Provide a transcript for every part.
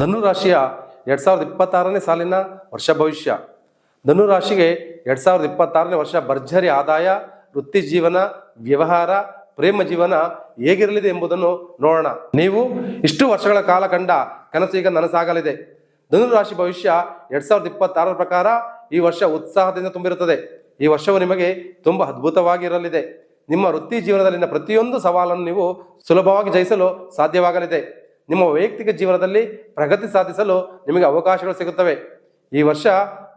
ಧನು ರಾಶಿಯ ಎರಡ್ ಸಾವಿರದ ಇಪ್ಪತ್ತಾರನೇ ಸಾಲಿನ ವರ್ಷ ಭವಿಷ್ಯ. ಧನು ರಾಶಿಗೆ ಎರಡ್ ಸಾವಿರದ ಇಪ್ಪತ್ತಾರನೇ ವರ್ಷ ಭರ್ಜರಿ ಆದಾಯ, ವೃತ್ತಿ ಜೀವನ, ವ್ಯವಹಾರ, ಪ್ರೇಮ ಜೀವನ ಹೇಗಿರಲಿದೆ ಎಂಬುದನ್ನು ನೋಡೋಣ. ನೀವು ಇಷ್ಟು ವರ್ಷಗಳ ಕಾಲ ಕಂಡ ಕನಸು ಈಗ ನನಸಾಗಲಿದೆ. ಧನು ರಾಶಿ ಭವಿಷ್ಯ ಎರಡ್ ಸಾವಿರದ ಇಪ್ಪತ್ತಾರರ ಪ್ರಕಾರ ಈ ವರ್ಷ ಉತ್ಸಾಹದಿಂದ ತುಂಬಿರುತ್ತದೆ. ಈ ವರ್ಷವು ನಿಮಗೆ ತುಂಬಾ ಅದ್ಭುತವಾಗಿರಲಿದೆ. ನಿಮ್ಮ ವೃತ್ತಿ ಜೀವನದಲ್ಲಿನ ಪ್ರತಿಯೊಂದು ಸವಾಲನ್ನು ನೀವು ಸುಲಭವಾಗಿ ಜಯಿಸಲು ಸಾಧ್ಯವಾಗಲಿದೆ. ನಿಮ್ಮ ವೈಯಕ್ತಿಕ ಜೀವನದಲ್ಲಿ ಪ್ರಗತಿ ಸಾಧಿಸಲು ನಿಮಗೆ ಅವಕಾಶಗಳು ಸಿಗುತ್ತವೆ. ಈ ವರ್ಷ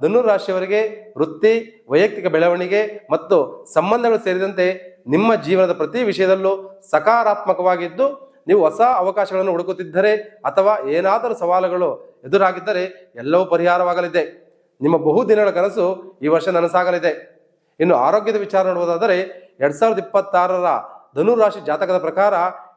ಧನು ರಾಶಿಯವರಿಗೆ ವೃತ್ತಿ, ವೈಯಕ್ತಿಕ ಬೆಳವಣಿಗೆ ಮತ್ತು ಸಂಬಂಧಗಳು ಸೇರಿದಂತೆ ನಿಮ್ಮ ಜೀವನದ ಪ್ರತಿ ವಿಷಯದಲ್ಲೂ ಸಕಾರಾತ್ಮಕವಾಗಿದ್ದು, ನೀವು ಹೊಸ ಅವಕಾಶಗಳನ್ನು ಹುಡುಕುತ್ತಿದ್ದರೆ ಅಥವಾ ಏನಾದರೂ ಸವಾಲುಗಳು ಎದುರಾಗಿದ್ದರೆ ಎಲ್ಲವೂ ಪರಿಹಾರವಾಗಲಿದೆ. ನಿಮ್ಮ ಬಹುದಿನಗಳ ಕನಸು ಈ ವರ್ಷ ನನಸಾಗಲಿದೆ. ಇನ್ನು ಆರೋಗ್ಯದ ವಿಚಾರ ನೋಡುವುದಾದರೆ ಎರಡ್ ಸಾವಿರದ ಇಪ್ಪತ್ತಾರರ ಧನುರಾಶಿ ಜಾತಕದ ಪ್ರಕಾರ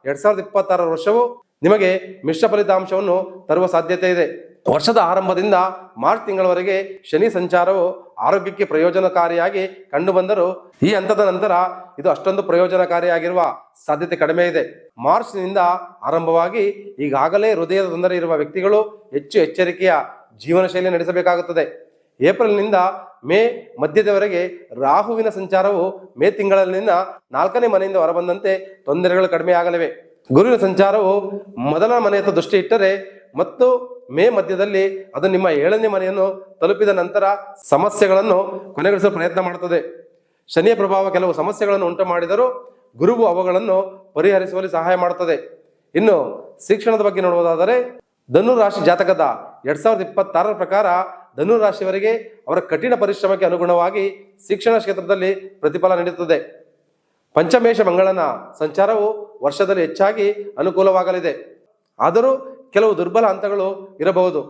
ಎರಡ್ ಸಾವಿರದ ಇಪ್ಪತ್ತಾರರ ವರ್ಷವು ನಿಮಗೆ ಮಿಶ್ರ ಫಲಿತಾಂಶವನ್ನು ತರುವ ಸಾಧ್ಯತೆ ಇದೆ. ವರ್ಷದ ಆರಂಭದಿಂದ ಮಾರ್ಚ್ ತಿಂಗಳವರೆಗೆ ಶನಿ ಸಂಚಾರವು ಆರೋಗ್ಯಕ್ಕೆ ಪ್ರಯೋಜನಕಾರಿಯಾಗಿ ಕಂಡುಬಂದರೂ ಈ ಹಂತದ ನಂತರ ಇದು ಅಷ್ಟೊಂದು ಪ್ರಯೋಜನಕಾರಿಯಾಗಿರುವ ಸಾಧ್ಯತೆ ಕಡಿಮೆ ಇದೆ. ಮಾರ್ಚ್ನಿಂದ ಆರಂಭವಾಗಿ ಈಗಾಗಲೇ ಹೃದಯದ ತೊಂದರೆ ಇರುವ ವ್ಯಕ್ತಿಗಳು ಹೆಚ್ಚು ಎಚ್ಚರಿಕೆಯ ಜೀವನ ಶೈಲಿ ನಡೆಸಬೇಕಾಗುತ್ತದೆ. ಏಪ್ರಿಲ್ನಿಂದ ಮೇ ಮಧ್ಯದವರೆಗೆ ರಾಹುವಿನ ಸಂಚಾರವು ಮೇ ತಿಂಗಳಲ್ಲಿನ ನಾಲ್ಕನೇ ಮನೆಯಿಂದ ಹೊರಬಂದಂತೆ ತೊಂದರೆಗಳು ಕಡಿಮೆ ಆಗಲಿವೆ ಗುರುವಿನ ಸಂಚಾರವು ಮೊದಲ ಮನೆಯತ್ತ ದೃಷ್ಟಿ ಇಟ್ಟರೆ ಮತ್ತು ಮೇ ಮಧ್ಯದಲ್ಲಿ ಅದು ನಿಮ್ಮ ಏಳನೇ ಮನೆಯನ್ನು ತಲುಪಿದ ನಂತರ ಸಮಸ್ಯೆಗಳನ್ನು ಕೊನೆಗೊಳಿಸಲು ಪ್ರಯತ್ನ ಮಾಡುತ್ತದೆ. ಶನಿಯ ಪ್ರಭಾವ ಕೆಲವು ಸಮಸ್ಯೆಗಳನ್ನು ಉಂಟು ಮಾಡಿದರೂ ಗುರುವು ಅವುಗಳನ್ನು ಪರಿಹರಿಸುವಲ್ಲಿ ಸಹಾಯ ಮಾಡುತ್ತದೆ. ಇನ್ನು ಶಿಕ್ಷಣದ ಬಗ್ಗೆ ನೋಡುವುದಾದರೆ ಧನು ರಾಶಿ ಜಾತಕದ ಎರಡ್ ಸಾವಿರದ ಇಪ್ಪತ್ತಾರರ ಪ್ರಕಾರ ಧನು ರಾಶಿಯವರಿಗೆ ಅವರ ಕಠಿಣ ಪರಿಶ್ರಮಕ್ಕೆ ಅನುಗುಣವಾಗಿ ಶಿಕ್ಷಣ ಕ್ಷೇತ್ರದಲ್ಲಿ ಪ್ರತಿಫಲ ನೀಡುತ್ತದೆ. ಪಂಚಮೇಶ ಮಂಗಳನ ಸಂಚಾರವು ವರ್ಷದಲ್ಲಿ ಹೆಚ್ಚಾಗಿ ಅನುಕೂಲವಾಗಲಿದೆ. ಆದರೂ ಕೆಲವು ದುರ್ಬಲ ಹಂತಗಳು ಇರಬಹುದು.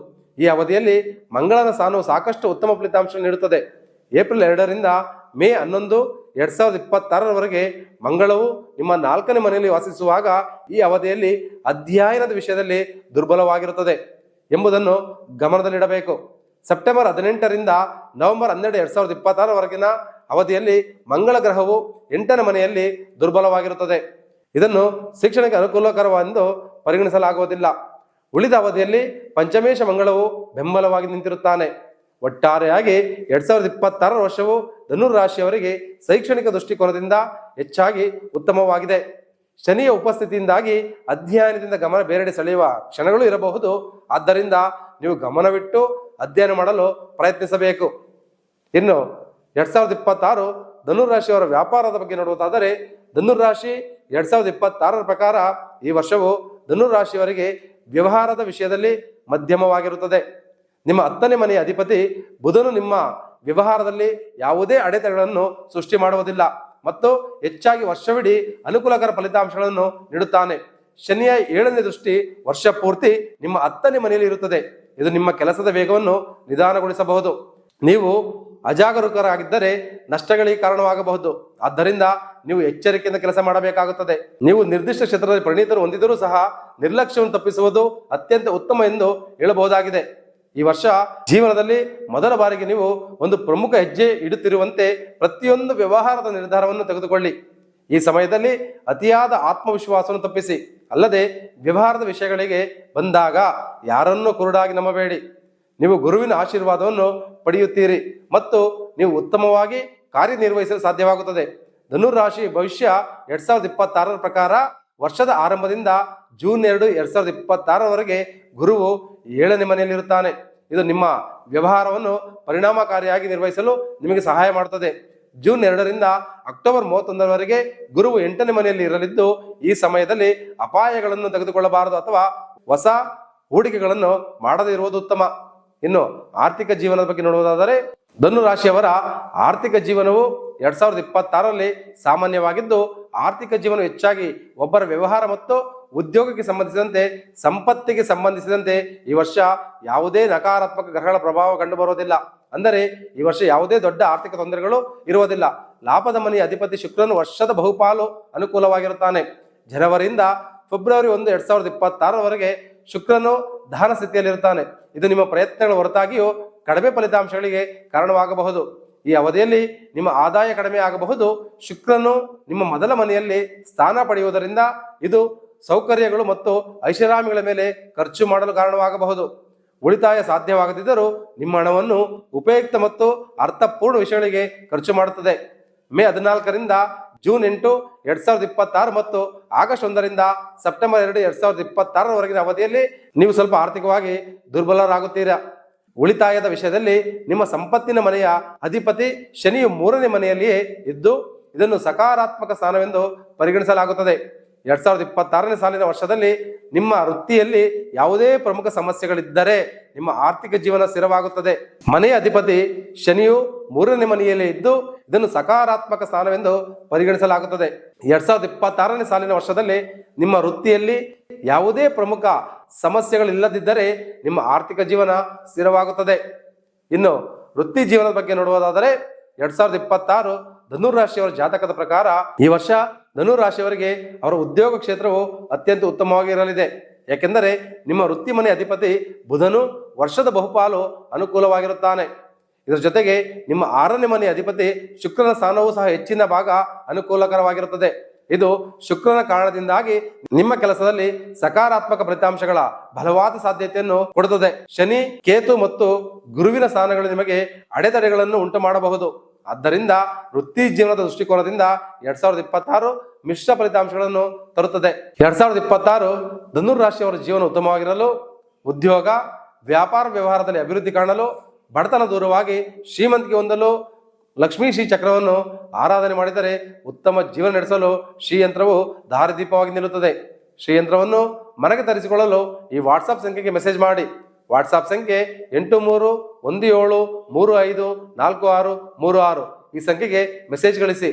ಈ ಅವಧಿಯಲ್ಲಿ ಮಂಗಳನ ಸ್ಥಾನವು ಸಾಕಷ್ಟು ಉತ್ತಮ ಫಲಿತಾಂಶ ನೀಡುತ್ತದೆ. ಏಪ್ರಿಲ್ ಎರಡರಿಂದ ಮೇ ಹನ್ನೊಂದು ಎರಡ್ ಸಾವಿರದ ಇಪ್ಪತ್ತಾರರವರೆಗೆ ಮಂಗಳವು ನಿಮ್ಮ ನಾಲ್ಕನೇ ಮನೆಯಲ್ಲಿ ವಾಸಿಸುವಾಗ ಈ ಅವಧಿಯಲ್ಲಿ ಅಧ್ಯಯನದ ವಿಷಯದಲ್ಲಿ ದುರ್ಬಲವಾಗಿರುತ್ತದೆ ಎಂಬುದನ್ನು ಗಮನದಲ್ಲಿಡಬೇಕು. ಸೆಪ್ಟೆಂಬರ್ ಹದಿನೆಂಟರಿಂದ ನವೆಂಬರ್ ಹನ್ನೆರಡು ಎರಡ್ ಸಾವಿರದ ಇಪ್ಪತ್ತಾರವರೆಗಿನ ಅವಧಿಯಲ್ಲಿ ಮಂಗಳ ಗ್ರಹವು ಎಂಟನೇ ಮನೆಯಲ್ಲಿ ದುರ್ಬಲವಾಗಿರುತ್ತದೆ. ಇದನ್ನು ಶಿಕ್ಷಣಕ್ಕೆ ಅನುಕೂಲಕರವೆಂದು ಪರಿಗಣಿಸಲಾಗುವುದಿಲ್ಲ. ಉಳಿದ ಅವಧಿಯಲ್ಲಿ ಪಂಚಮೇಶ ಮಂಗಳವು ಬೆಂಬಲವಾಗಿ ನಿಂತಿರುತ್ತಾನೆ. ಒಟ್ಟಾರೆಯಾಗಿ ಎರಡ್ ಸಾವಿರದ ಇಪ್ಪತ್ತಾರರ ವರ್ಷವು ಧನುರ್ ರಾಶಿಯವರಿಗೆ ಶೈಕ್ಷಣಿಕ ದೃಷ್ಟಿಕೋನದಿಂದ ಹೆಚ್ಚಾಗಿ ಉತ್ತಮವಾಗಿದೆ. ಶನಿಯ ಉಪಸ್ಥಿತಿಯಿಂದಾಗಿ ಅಧ್ಯಯನದಿಂದ ಗಮನ ಬೇರೆಡೆ ಸೆಳೆಯುವ ಕ್ಷಣಗಳು ಇರಬಹುದು. ಆದ್ದರಿಂದ ನೀವು ಗಮನವಿಟ್ಟು ಅಧ್ಯಯನ ಮಾಡಲು ಪ್ರಯತ್ನಿಸಬೇಕು. ಇನ್ನು ಎರಡ್ ಸಾವಿರದ ಇಪ್ಪತ್ತಾರು ಧನುರಾಶಿಯವರ ವ್ಯಾಪಾರದ ಬಗ್ಗೆ ನೋಡುವುದಾದರೆ ಧನುರಾಶಿ ಎರಡ್ ಸಾವಿರದ ಇಪ್ಪತ್ತಾರರ ಪ್ರಕಾರ ಈ ವರ್ಷವು ಧನುರಾಶಿಯವರಿಗೆ ವ್ಯವಹಾರದ ವಿಷಯದಲ್ಲಿ ಮಧ್ಯಮವಾಗಿರುತ್ತದೆ. ನಿಮ್ಮ ಹತ್ತನೇ ಮನೆಯ ಅಧಿಪತಿ ಬುಧನು ನಿಮ್ಮ ವ್ಯವಹಾರದಲ್ಲಿ ಯಾವುದೇ ಅಡೆತಡೆಗಳನ್ನು ಸೃಷ್ಟಿ ಮಾಡುವುದಿಲ್ಲ ಮತ್ತು ಹೆಚ್ಚಾಗಿ ವರ್ಷವಿಡೀ ಅನುಕೂಲಕರ ಫಲಿತಾಂಶಗಳನ್ನು ನೀಡುತ್ತಾನೆ. ಶನಿಯ ಏಳನೇ ದೃಷ್ಟಿ ವರ್ಷ ಪೂರ್ತಿ ನಿಮ್ಮ ಹತ್ತನೇ ಮನೆಯಲ್ಲಿ ಇರುತ್ತದೆ. ಇದು ನಿಮ್ಮ ಕೆಲಸದ ವೇಗವನ್ನು ನಿಧಾನಗೊಳಿಸಬಹುದು. ನೀವು ಅಜಾಗರೂಕರಾಗಿದ್ದರೆ ನಷ್ಟಗಳಿಗೆ ಕಾರಣವಾಗಬಹುದು. ಆದ್ದರಿಂದ ನೀವು ಎಚ್ಚರಿಕೆಯಿಂದ ಕೆಲಸ ಮಾಡಬೇಕಾಗುತ್ತದೆ. ನೀವು ನಿರ್ದಿಷ್ಟ ಕ್ಷೇತ್ರದಲ್ಲಿ ಪರಿಣಿತರು ಹೊಂದಿದರೂ ಸಹ ನಿರ್ಲಕ್ಷ್ಯವನ್ನು ತಪ್ಪಿಸುವುದು ಅತ್ಯಂತ ಉತ್ತಮ ಎಂದು ಹೇಳಬಹುದಾಗಿದೆ. ಈ ವರ್ಷ ಜೀವನದಲ್ಲಿ ಮೊದಲ ಬಾರಿಗೆ ನೀವು ಒಂದು ಪ್ರಮುಖ ಹೆಜ್ಜೆ ಇಡುತ್ತಿರುವಂತೆ ಪ್ರತಿಯೊಂದು ವ್ಯವಹಾರದ ನಿರ್ಧಾರವನ್ನು ತೆಗೆದುಕೊಳ್ಳಿ. ಈ ಸಮಯದಲ್ಲಿ ಅತಿಯಾದ ಆತ್ಮವಿಶ್ವಾಸವನ್ನು ತಪ್ಪಿಸಿ. ಅಲ್ಲದೆ ವ್ಯವಹಾರದ ವಿಷಯಗಳಿಗೆ ಬಂದಾಗ ಯಾರನ್ನೂ ಕುರುಡಾಗಿ ನಂಬಬೇಡಿ. ನೀವು ಗುರುವಿನ ಆಶೀರ್ವಾದವನ್ನು ಪಡೆಯುತ್ತೀರಿ ಮತ್ತು ನೀವು ಉತ್ತಮವಾಗಿ ಕಾರ್ಯನಿರ್ವಹಿಸಲು ಸಾಧ್ಯವಾಗುತ್ತದೆ. ಧನುರಾಶಿ ಭವಿಷ್ಯ ಎರಡ್ ಸಾವಿರದ ಇಪ್ಪತ್ತಾರರ ಪ್ರಕಾರ ವರ್ಷದ ಆರಂಭದಿಂದ ಜೂನ್ ಎರಡು ಎರಡ್ ಸಾವಿರದ ಇಪ್ಪತ್ತಾರರವರೆಗೆ ಗುರುವು ಏಳನೇ ಮನೆಯಲ್ಲಿರುತ್ತಾನೆ. ಇದು ನಿಮ್ಮ ವ್ಯವಹಾರವನ್ನು ಪರಿಣಾಮಕಾರಿಯಾಗಿ ನಿರ್ವಹಿಸಲು ನಿಮಗೆ ಸಹಾಯ ಮಾಡುತ್ತದೆ. ಜೂನ್ ಎರಡರಿಂದ ಅಕ್ಟೋಬರ್ ಮೂವತ್ತೊಂದರವರೆಗೆ ಗುರುವು ಎಂಟನೇ ಮನೆಯಲ್ಲಿ ಇರಲಿದ್ದು, ಈ ಸಮಯದಲ್ಲಿ ಅಪಾಯಗಳನ್ನು ತೆಗೆದುಕೊಳ್ಳಬಾರದು ಅಥವಾ ಹೊಸ ಹೂಡಿಕೆಗಳನ್ನು ಮಾಡದೇ ಇರುವುದು ಉತ್ತಮ. ಇನ್ನು ಆರ್ಥಿಕ ಜೀವನದ ಬಗ್ಗೆ ನೋಡುವುದಾದರೆ ಧನು ರಾಶಿಯವರ ಆರ್ಥಿಕ ಜೀವನವು ಎರಡ್ ಸಾವಿರದ ಇಪ್ಪತ್ತಾರರಲ್ಲಿ ಸಾಮಾನ್ಯವಾಗಿದ್ದು, ಆರ್ಥಿಕ ಜೀವನ ಹೆಚ್ಚಾಗಿ ಒಬ್ಬರ ವ್ಯವಹಾರ ಮತ್ತು ಉದ್ಯೋಗಕ್ಕೆ ಸಂಬಂಧಿಸಿದಂತೆ, ಸಂಪತ್ತಿಗೆ ಸಂಬಂಧಿಸಿದಂತೆ ಈ ವರ್ಷ ಯಾವುದೇ ನಕಾರಾತ್ಮಕ ಗ್ರಹಗಳ ಪ್ರಭಾವ ಕಂಡುಬರುವುದಿಲ್ಲ. ಅಂದರೆ ಈ ವರ್ಷ ಯಾವುದೇ ದೊಡ್ಡ ಆರ್ಥಿಕ ತೊಂದರೆಗಳು ಇರುವುದಿಲ್ಲ. ಲಾಭದ ಮನೆಯ ಅಧಿಪತಿ ಶುಕ್ರನು ವರ್ಷದ ಬಹುಪಾಲು ಅನುಕೂಲವಾಗಿರುತ್ತಾನೆ. ಜನವರಿಯಿಂದ ಫೆಬ್ರವರಿ ಒಂದು, ಎರಡ್ ಸಾವಿರದ ಇಪ್ಪತ್ತಾರರವರೆಗೆ ಶುಕ್ರನು ದಹನ ಸ್ಥಿತಿಯಲ್ಲಿರುತ್ತಾನೆ ಇದು ನಿಮ್ಮ ಪ್ರಯತ್ನಗಳ ಹೊರತಾಗಿಯೂ ಕಡಿಮೆ ಫಲಿತಾಂಶಗಳಿಗೆ ಕಾರಣವಾಗಬಹುದು. ಈ ಅವಧಿಯಲ್ಲಿ ನಿಮ್ಮ ಆದಾಯ ಕಡಿಮೆ ಆಗಬಹುದು. ಶುಕ್ರನು ನಿಮ್ಮ ಮೊದಲ ಮನೆಯಲ್ಲಿ ಸ್ಥಾನ ಪಡೆಯುವುದರಿಂದ ಇದು ಸೌಕರ್ಯಗಳು ಮತ್ತು ಐಷಾರಾಮಿಗಳ ಮೇಲೆ ಖರ್ಚು ಮಾಡಲು ಕಾರಣವಾಗಬಹುದು. ಉಳಿತಾಯ ಸಾಧ್ಯವಾಗದಿದ್ದರೂ ನಿಮ್ಮ ಹಣವನ್ನು ಉಪಯುಕ್ತ ಮತ್ತು ಅರ್ಥಪೂರ್ಣ ವಿಷಯಗಳಿಗೆ ಖರ್ಚು ಮಾಡುತ್ತದೆ. ಮೇ ಹದಿನಾಲ್ಕರಿಂದ ಜೂನ್ ಎಂಟು ಎರಡ್ ಸಾವಿರದ ಇಪ್ಪತ್ತಾರು ಮತ್ತು ಆಗಸ್ಟ್ ಒಂದರಿಂದ ಸೆಪ್ಟೆಂಬರ್ ಎರಡು ಎರಡ್ ಸಾವಿರದ ಇಪ್ಪತ್ತಾರರವರೆಗಿನ ಅವಧಿಯಲ್ಲಿ ನೀವು ಸ್ವಲ್ಪ ಆರ್ಥಿಕವಾಗಿ ದುರ್ಬಲರಾಗುತ್ತೀರಾ? ಉಳಿತಾಯದ ವಿಷಯದಲ್ಲಿ ನಿಮ್ಮ ಸಂಪತ್ತಿನ ಮನೆಯ ಅಧಿಪತಿ ಶನಿಯು ಮೂರನೇ ಮನೆಯಲ್ಲಿಯೇ ಇದ್ದು ಇದನ್ನು ಸಕಾರಾತ್ಮಕ ಸ್ಥಾನವೆಂದು ಪರಿಗಣಿಸಲಾಗುತ್ತದೆ. ಎರಡ್ ಸಾವಿರದ ಇಪ್ಪತ್ತಾರನೇ ಸಾಲಿನ ವರ್ಷದಲ್ಲಿ ನಿಮ್ಮ ವೃತ್ತಿಯಲ್ಲಿ ಯಾವುದೇ ಪ್ರಮುಖ ಸಮಸ್ಯೆಗಳಿದ್ದರೆ ನಿಮ್ಮ ಆರ್ಥಿಕ ಜೀವನ ಸ್ಥಿರವಾಗುತ್ತದೆ. ಮನೆಯ ಅಧಿಪತಿ ಶನಿಯು ಮೂರನೇ ಮನೆಯಲ್ಲಿ ಇದ್ದು ಇದನ್ನು ಸಕಾರಾತ್ಮಕ ಸ್ಥಾನವೆಂದು ಪರಿಗಣಿಸಲಾಗುತ್ತದೆ. ಎರಡ್ ಸಾವಿರದ ಇಪ್ಪತ್ತಾರನೇ ಸಾಲಿನ ವರ್ಷದಲ್ಲಿ ನಿಮ್ಮ ವೃತ್ತಿಯಲ್ಲಿ ಯಾವುದೇ ಪ್ರಮುಖ ಸಮಸ್ಯೆಗಳಿಲ್ಲದಿದ್ದರೆ ನಿಮ್ಮ ಆರ್ಥಿಕ ಜೀವನ ಸ್ಥಿರವಾಗುತ್ತದೆ. ಇನ್ನು ವೃತ್ತಿ ಜೀವನದ ಬಗ್ಗೆ ನೋಡುವುದಾದರೆ ಎರಡ್ ಸಾವಿರದ ಇಪ್ಪತ್ತಾರು ಧನುರ್ ರಾಶಿಯವರ ಜಾತಕದ ಪ್ರಕಾರ ಈ ವರ್ಷ ಧನುರ್ ರಾಶಿಯವರಿಗೆ ಅವರ ಉದ್ಯೋಗ ಕ್ಷೇತ್ರವು ಅತ್ಯಂತ ಉತ್ತಮವಾಗಿರಲಿದೆ. ಏಕೆಂದರೆ ನಿಮ್ಮ ವೃತ್ತಿ ಮನೆ ಅಧಿಪತಿ ಬುಧನು ವರ್ಷದ ಬಹುಪಾಲು ಅನುಕೂಲವಾಗಿರುತ್ತಾನೆ. ಇದರ ಜೊತೆಗೆ ನಿಮ್ಮ ಆರನೇ ಮನೆ ಅಧಿಪತಿ ಶುಕ್ರನ ಸ್ಥಾನವೂ ಸಹ ಹೆಚ್ಚಿನ ಭಾಗ ಅನುಕೂಲಕರವಾಗಿರುತ್ತದೆ. ಇದು ಶುಕ್ರನ ಕಾರಣದಿಂದಾಗಿ ನಿಮ್ಮ ಕೆಲಸದಲ್ಲಿ ಸಕಾರಾತ್ಮಕ ಫಲಿತಾಂಶಗಳ ಬಲವಾದ ಸಾಧ್ಯತೆಯನ್ನು ಕೊಡುತ್ತದೆ. ಶನಿ, ಕೇತು ಮತ್ತು ಗುರುವಿನ ಸ್ಥಾನಗಳು ನಿಮಗೆ ಅಡೆತಡೆಗಳನ್ನು ಉಂಟು ಮಾಡಬಹುದು ಆದ್ದರಿಂದ ವೃತ್ತಿ ಜೀವನದ ದೃಷ್ಟಿಕೋನದಿಂದ ಎರಡ್ ಸಾವಿರದ ಇಪ್ಪತ್ತಾರು ಮಿಶ್ರ ಫಲಿತಾಂಶಗಳನ್ನು ತರುತ್ತದೆ. ಎರಡ್ ಸಾವಿರದ ಇಪ್ಪತ್ತಾರು ಧನುರ್ ರಾಶಿಯವರ ಜೀವನ ಉತ್ತಮವಾಗಿರಲು, ಉದ್ಯೋಗ, ವ್ಯಾಪಾರ ವ್ಯವಹಾರದಲ್ಲಿ ಅಭಿವೃದ್ಧಿ ಕಾಣಲು, ಬಡತನ ದೂರವಾಗಿ ಶ್ರೀಮಂತಿಕೆ ಹೊಂದಲು, ಲಕ್ಷ್ಮೀ ಶ್ರೀ ಚಕ್ರವನ್ನು ಆರಾಧನೆ ಮಾಡಿದರೆ ಉತ್ತಮ ಜೀವನ ನಡೆಸಲು ಶ್ರೀಯಂತ್ರವು ದಾರಿದೀಪವಾಗಿ ನಿಲ್ಲುತ್ತದೆ. ಶ್ರೀಯಂತ್ರವನ್ನು ಮನೆಗೆ ತರಿಸಿಕೊಳ್ಳಲು ಈ ವಾಟ್ಸಪ್ ಸಂಖ್ಯೆಗೆ ಮೆಸೇಜ್ ಮಾಡಿ. ವಾಟ್ಸಾಪ್ ಸಂಖ್ಯೆ ಎಂಟು ಮೂರು, ಒಂದು ಏಳು, ಮೂರು ಐದು, ನಾಲ್ಕು ಆರು, ಮೂರು ಆರು. ಈ ಸಂಖ್ಯೆಗೆ ಮೆಸೇಜ್ ಗಳಿಸಿ